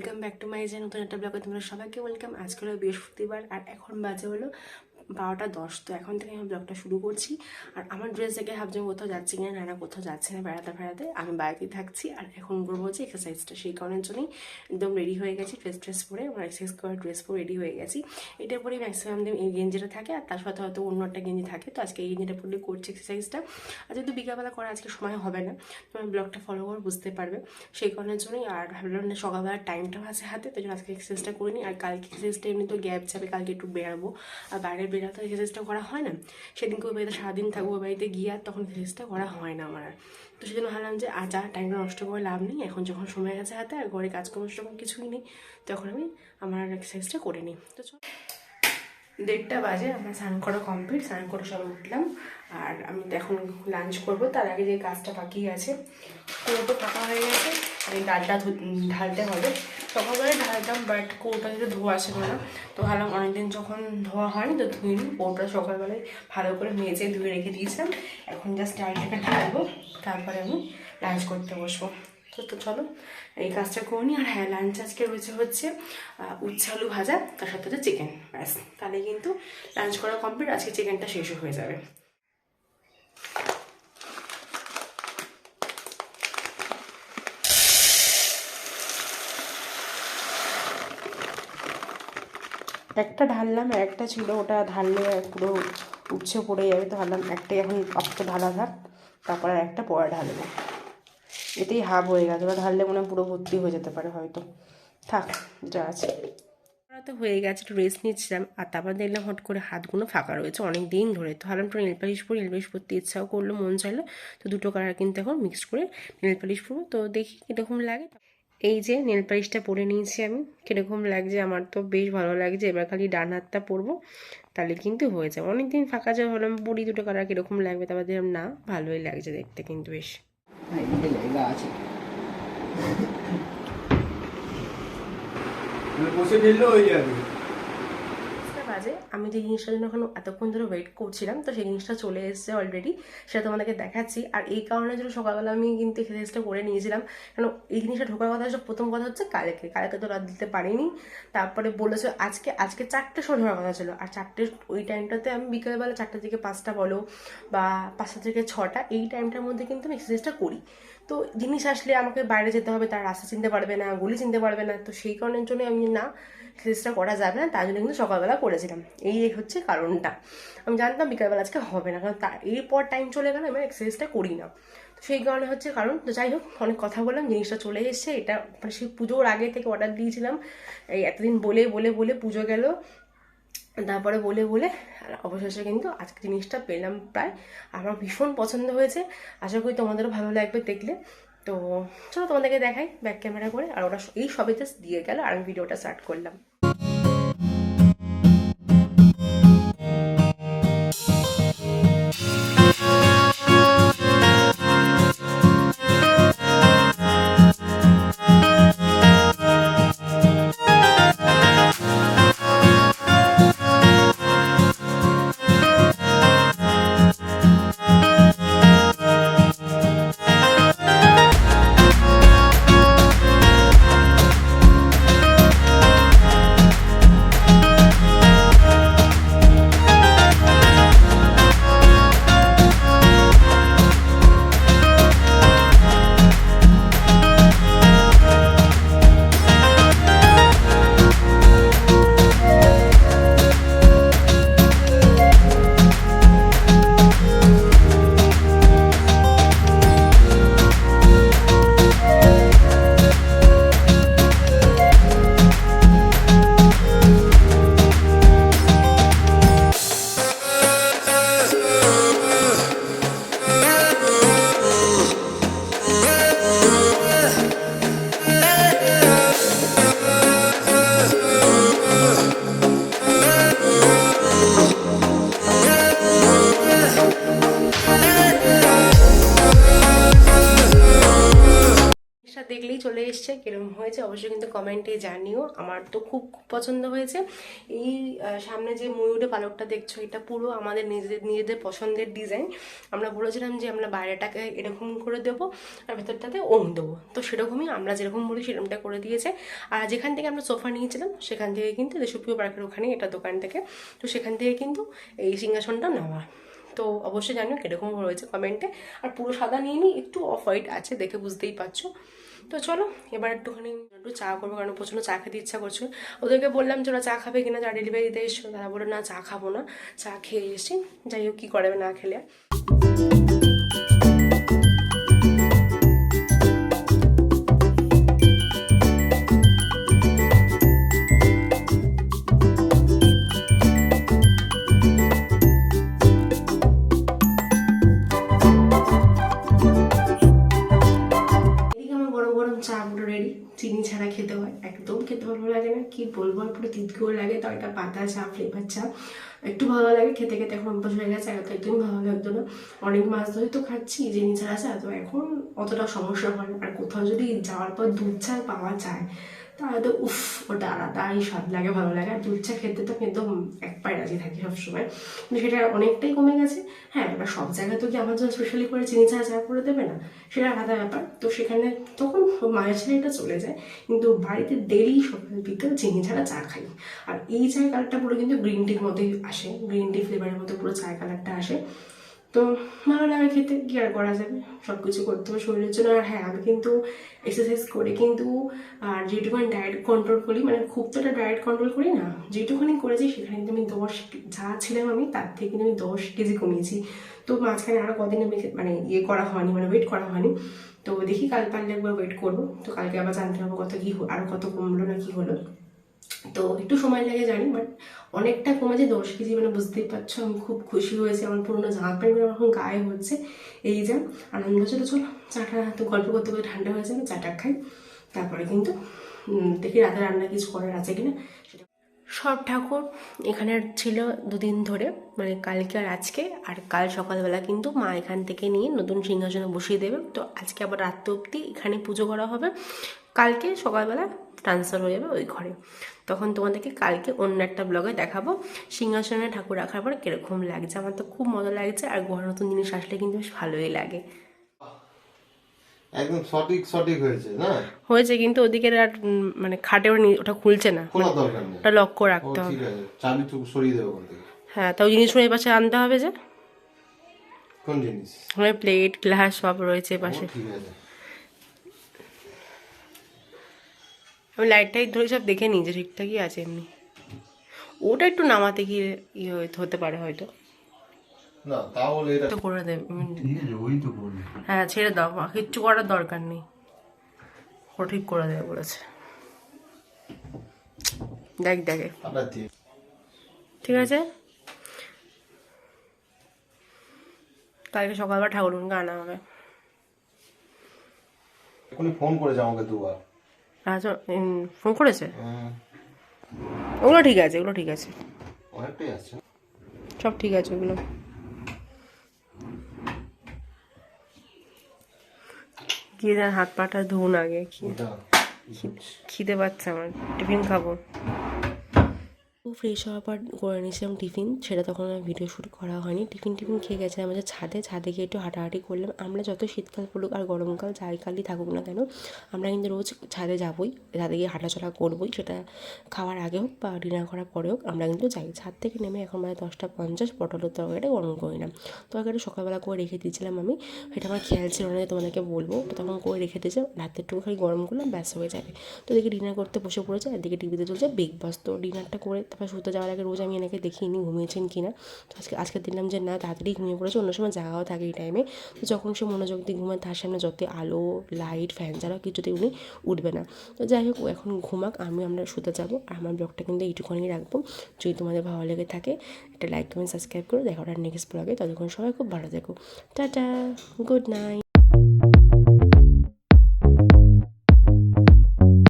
Welcome back to my যে নতুন একটা ব্লগে তোমরা সবাইকে ওয়েলকাম আজকে হলো বৃহস্পতিবার, আর এখন বাজে হলো বারোটা দশ, তো এখন থেকে আমি ব্লগটা শুরু করছি। আর আমার ড্রেস দেখে ভাবছি আমি কোথাও যাচ্ছি কিনা, না না, কোথাও যাচ্ছি না, বেড়াতে বেড়াতে। আমি বাড়িতেই থাকছি, আর এখন করব হচ্ছে এক্সারসাইজটা সেই কারণের জন্যই একদম রেডি হয়ে গেছি ড্রেস ড্রেস পরে, আমার এক্সারসাইজ করার ড্রেস পরে রেডি হয়ে গেছি। এটা পরে ম্যাক্সিমাম দিন এই গেঞ্জিটা থাকে, আর তার সাথে হয়তো অন্য একটা গেঞ্জি থাকে। তো আজকে এই গেঞ্জিটা পরলে করছি এক্সারসাইজটা আর যেহেতু বিকালবেলা করা আজকে সময় হবে না তোমার ব্লগটা ফলো করে বুঝতে পারবে। সেই কারণের জন্যই আর ভাবলাম না সকালবেলার টাইমটাও আছে হাতে তো আজকে এক্সারসাইজটা করিনি আর কালকে এক্সারসাইজটা এমনি তো গ্যাপ যাবে, কালকে একটু বেরাবো আর বাইরে বেরাতে এক্সারসাইজটা করা হয় না? সেদিনকে ওই বাড়িতে সারাদিন থাকব ওই বাড়িতে গিয়ে আর তখন এক্সারসাইজটা করা হয় না আমার আর। তো সেই জন্য ভাবলাম যে যা টাইমটা নষ্ট করে লাভ নেই। এখন যখন সময় গেছে হাতে, আর ঘরে কাজকর্ম যখন কিছুই নেই, তখন আমি আমার এক্সারসাইজটা করে নিই। তো চল। দেড়টা বাজে, আমার স্নান করা কমপ্লিট স্নান করে সব উঠলাম। আর আমি তো এখন লাঞ্চ করব, তার আগে যে কাজটা বাকি আছে কৌটো ফাঁকা হয়ে গেছে এই ডালটা ঢালতে হবে। সকালবেলায় ঢালতাম বাট কৌটা যদি ধোয়া ছিল না তো ভাবলাম অনেকদিন যখন ধোয়া হয়নি তো ধুয়ে নিই। কৌটা সকালবেলায় ভালো করে মেজে ধুয়ে রেখে দিয়েছিলাম। এখন জাস্ট ডালটাকে ঢালবো, তারপরে আমি লাঞ্চ করতে বসবো। তো তো চলো, এই কাজটা করে নিই। আর হ্যাঁ লাঞ্চ আজকে রয়েছে হচ্ছে উচ্ছে আলু ভাজা, তার সাথে হচ্ছে চিকেন ব্যাস। তাহলে কিন্তু লাঞ্চ করা কমপ্লিট আজকে চিকেনটা শেষও হয়ে যাবে। একটা ঢাললাম একটা ছিল ওটা ঢাললে পুরো উচ্ছে পড়ে যাবে। তো ভাবলাম একটাই এখন আপাতত ঢালা থাক, তারপর আর একটা পরে ঢালবো। এতেই হাফ হয়ে গেছে ওটা ঢাললে মনে পুরো ভর্তি হয়ে যেতে পারে হয়তো। থাক, যা আছে। তো হয়ে গেছে, একটু রেস্ট নিচ্ছিলাম, আর তারপর দেখলাম হট করে হাতগুলো ফাঁকা রয়েছে অনেক দিন ধরে। তো ভাবলাম একটু নেল পালিশ পরি নেল পরতে ইচ্ছাও করল, মন চাইলো। তো দুটো কালার কিন্তু এখন মিক্সড করে নেল পালিশ পরবো। তো দেখি কীরকম লাগে। এই যে নেল পালিশটা পরে নিয়েছি আমি। কীরকম লাগছে আমার তো বেশ ভালো লাগছে। এবার খালি ডান হাতটা পরবো, তাহলে কিন্তু হয়ে যাবে। অনেকদিন ফাঁকা যাওয়া হলাম পরি দুটো কালার কীরকম লাগবে তারপর দেখলাম না, ভালোই লাগছে দেখতে কিন্তু বেশ। হ্যাঁ আছে। বাজে আমি যে জিনিসটার জন্য এখন এতক্ষণ ধরে ওয়েট করছিলাম, তো সেই জিনিসটা চলে এসেছে অলরেডি সেটা তোমাদেরকে দেখাচ্ছি। আর এই কারণে জন্য সকালবেলা আমি কিন্তু এক্সারসাইজটা করে নিয়েছিলাম। কেন, এই জিনিসটা ঢোকার কথা হচ্ছে, প্রথম কথা হচ্ছে কালকে। কালকে তো রাত দিতে পারিনি। তারপরে বলেছে আজকে আজকে চারটে সময় ঢোকার কথা ছিল। আর চারটে ওই টাইমটাতে আমি বিকেলবেলা চারটে থেকে পাঁচটা বলো বা পাঁচটা থেকে ছটা, এই টাইমটার মধ্যে কিন্তু আমি এক্সারসাইজটা করি। তো জিনিস আসলে আমাকে বাইরে যেতে হবে, তার রাস্তা চিনতে পারবে না, গলি চিনতে পারবে না, তো সেই কারণের জন্য আমি না এক্সারসাইজটা করা যাবে না, তার জন্য কিন্তু সকালবেলা করেছিলাম। এই হচ্ছে কারণটা। আমি জানতাম বিকালবেলা আজকে হবে না, কারণ তার এরপর টাইম চলে গেলে আমি এক্সারসাইজটা করি না। তো সেই কারণে হচ্ছে কারণ, তো যাই হোক, অনেক কথা বললাম, জিনিসটা চলে এসছে, এটা মানে সেই পুজোর আগে থেকে অর্ডার দিয়েছিলাম। এই এতদিন বলে বলে বলে পুজো গেল। তারপরে বলে বলে অবশেষে কিন্তু আজকে জিনিসটা পেলাম প্রায়। আমার ভীষণ পছন্দ হয়েছে। আশা করি তোমাদেরও ভালো লাগবে দেখলে। তো চলো তোমাদেরকে দেখাই ব্যাক ক্যামেরা করে। আর ওরা এই সবে জাস্ট দিয়ে গেল আর আমি ভিডিওটা স্টার্ট করলাম। দেখলেই চলে এসছে কীরকম হয়েছে অবশ্যই কিন্তু কমেন্টে জানিও। আমার তো খুব খুব পছন্দ হয়েছে। এই সামনে যে ময়ূরে পালকটা দেখছ, এটা পুরো আমাদের নিজেদের নিজেদের পছন্দের ডিজাইন আমরা বলেছিলাম যে আমরা বাইরেটাকে এরকম করে দেবো আর ভেতরটাতে ওম দেবো। তো সেরকমই আমরা যেরকম বলি সেরকমটা করে দিয়েছে। আর যেখান থেকে আমরা সোফা নিয়েছিলাম, সেখান থেকে কিন্তু দেশপ্রিয় পার্কের ওখানে এটা দোকান থেকে। তো সেখান থেকে কিন্তু এই সিংহাসনটা নেওয়া। তো অবশ্যই জানিও কীরকম রয়েছে কমেন্টে আর পুরো সাদা নিয়ে নিই, একটু অফ হোয়াইট আছে, দেখে বুঝতেই পারছ। তো চলো, এবার একটুখানি একটু চা করব, কারণ প্রচণ্ড চা খেতে ইচ্ছা করছে। ওদেরকে বললাম যে, ওরা চা খাবে কিনা? চা ডেলিভারি দিতে এসছো? তারা বলে না, চা খাব না। চা খেয়ে এসছি। যাই হোক, কী করবে না খেলে। কি বলব? পুরো তিতকেও লাগে এটা পাতা, চা ফ্লেভার চা। একটু ভালো লাগে, খেতে খেতে এখন অভ্যাস হয়ে গেছে আগে তো একদমই ভালো লাগতো না। অনেক মাছ ধরে তো খাচ্ছি চিনি ছাড়া চা তো এখন অতটা সমস্যা হয় না। আর কোথাও যদি যাওয়ার পর দুধ চা পাওয়া যায়, তাহলে তো উফ, ওটা আলাদাই স্বাদ লাগে, ভালো লাগে। আর দুধ চা খেতে তো একদম এক পায়ে রাজি থাকি সবসময়। কিন্তু সেটা অনেকটাই কমে গেছে। হ্যাঁ এবার সব জায়গায় তো কি আমার জন্য স্পেশালি করে চিনি চা চা করে দেবে না? সেটা আলাদা ব্যাপার। তো সেখানে তখন মায়ের ছেলেটা চলে যায়, কিন্তু বাড়িতে ডেলি সকাল বিকেল চিনি ছাড়া চা খাই। আর এই চায়ের কালারটা পুরো কিন্তু গ্রিন টির মতোই আসে গ্রিন টি ফ্লেভারের মতো পুরো চায়ের কালারটা আসে। তো ভালো লাগে খেতে, কি আর করা যাবে? সব কিছু করতে হবে শরীরের জন্য। আর হ্যাঁ আমি কিন্তু এক্সারসাইজ করে, কিন্তু, আর যেটুকুনি ডায়েট কন্ট্রোল করি মানে খুব তো একটা ডায়েট কন্ট্রোল করি না, যেটুকুনি করেছি সেখানে কিন্তু আমি দশ, যা ছিলাম আমি, তার থেকে কিন্তু আমি দশ কেজি কমিয়েছি। তো মাঝখানে আরও কদিন আমি মানে ইয়ে করা হয়নি মানে ওয়েট করা হয়নি। তো দেখি কাল পারলে একবার ওয়েট করব। তো কালকে আবার জানতে হবে কত কী আরও কত কমলো না কি হলো। তো একটু সময় লাগে জানি বাট অনেকটা কমেছে দশ কেজি মানে বুঝতেই পারছ, আমি খুব খুশি হয়েছি। আমার পুরোনো জামা প্যান্টগুলো এখন গায়ে হচ্ছে। এই যা আনন্দ হচ্ছে, তো চলো চাটা তো গল্প করতে করতে ঠান্ডা হয়ে যাবে, চাটা খাই। তারপরে কিন্তু দেখি রাতে রান্না কিছু করার আছে কিনা, সেটা সব ঠাকুর এখানে ছিল দুদিন ধরে মানে কালকে আর আজকে, আর কাল সকালবেলা কিন্তু মা এখান থেকে নিয়ে নতুন সিংহাসনে বসিয়ে দেবে। তো আজকে আবার রাত্র অবধি এখানে পুজো করা হবে। কালকে সকালবেলা ট্রান্সফার হয়ে যাবে ওই ঘরে। তখন তোমাদেরকে কালকে অন্য একটা ব্লগে দেখাবো। সিংহাসনে ঠাকুর রাখার পর কীরকম লাগছে? আমার তো খুব মজা লাগছে, আর ঘর নতুন জিনিস আসলে কিন্তু বেশ ভালোই লাগে। একদম সঠিক সঠিক হয়েছে না? হয়েছে কিন্তু ওদিকে আর মানে খাটেও নি- ওটা খুলছে না। খোলা দরকার নেই। ওটা ও রাখতে হবে। ঠিক আছে। চাবি তো সরিয়ে দেবো ওখান থেকে। হ্যাঁ তাও জিনিসগুলো এই পাশে আনতে হবে যে। কোন জিনিস? ওখানে প্লেট গ্লাস সব রয়েছে পাশে। ঠিক আছে। আমি লাইট টাইট ধরে সব দেখে নিই যে ঠিকঠাকই আছে এমনি। ওটা একটু নামাতে গিয়ে ইয়ে হতে পারে হয়তো। না তাহলে এটা করে দেবে উম, ঠিক আছে ওই তো বললি হ্যাঁ ছেড়ে দাও কিচ্ছু করার দরকার নেই। ও ঠিক করে দেবে বলেছে। দেখ দেখে। ঠিক আছে? কালকে সকালবেলা ঠাকুরকে আনা হবে। এখনই ফোন করেছে আমাকে দুবার। আচ্ছা ফোন করেছে? ওগুলো ঠিক আছে ওগুলো ঠিক আছে। অনেকটাই আসছে সব ঠিক আছে ওগুলো। গিয়ে যার হাত পাটা ধুন আগে খিদে পাচ্ছে আমার। টিফিন খাব। ফ্রেশ হওয়ার পর করে নিয়েছিলাম টিফিন, সেটা তখন আর ভিডিও শ্যুট করা হয়নি। টিফিন টিফিন খেয়ে গেছিলাম আমাদের ছাদে ছাদে গিয়ে একটু হাঁটাহাঁটি করলাম। আমরা যত শীতকাল পড়ুক আর গরমকাল, যাই কালই থাকুক না কেন, আমরা কিন্তু রোজ ছাদে যাবই, ছাদে গিয়ে হাঁটাচলা করবই, সেটা খাওয়ার আগে হোক বা ডিনার করার পরে হোক, আমরা কিন্তু যাই। ছাদ থেকে নেমে এখন বাজে দশটা পঞ্চাশ, পটলের তরকারিটা গরম করে নিলাম। তরকারিটা সকালবেলা করে রেখে দিয়েছিলাম আমি, সেটা আমার খেয়াল ছিল না তোমাদেরকে বলব। তখন করে রেখে দিয়েছিলাম রাতে একটু খালি গরম করলাম, ব্যাস হয়ে যাবে। তো এদিকে ডিনার করতে বসে পড়েছে এদিকে টিভিতে চলছে বিগ বস তো ডিনারটা করে তারপর শুতে যাওয়ার আগে রোজ আমি এনাকে দেখিনি ঘুমিয়েছেন কি না। তো আজকে আজকে দিলাম যে না, তাড়াতাড়ি ঘুমিয়ে পড়েছে, অন্য সময় জাগাও থাকে এই টাইমে তো যখন সে মনোযোগ দিয়ে ঘুমায়, তার সামনে যত আলো লাইট ফ্যান ছাড়াও কিছুতেই উনি উঠবে না। তো যাই হোক এখন ঘুমাক আমি আমরা শুতে যাব আর আমার ব্লগটা কিন্তু এইটুকুনি রাখব। যদি তোমাদের ভালো লেগে থাকে, একটা লাইক কমেন্ট সাবস্ক্রাইব করে। দেখো নেক্সট ব্লগে ততক্ষণ সবাই খুব ভালো থেকো। Tata good night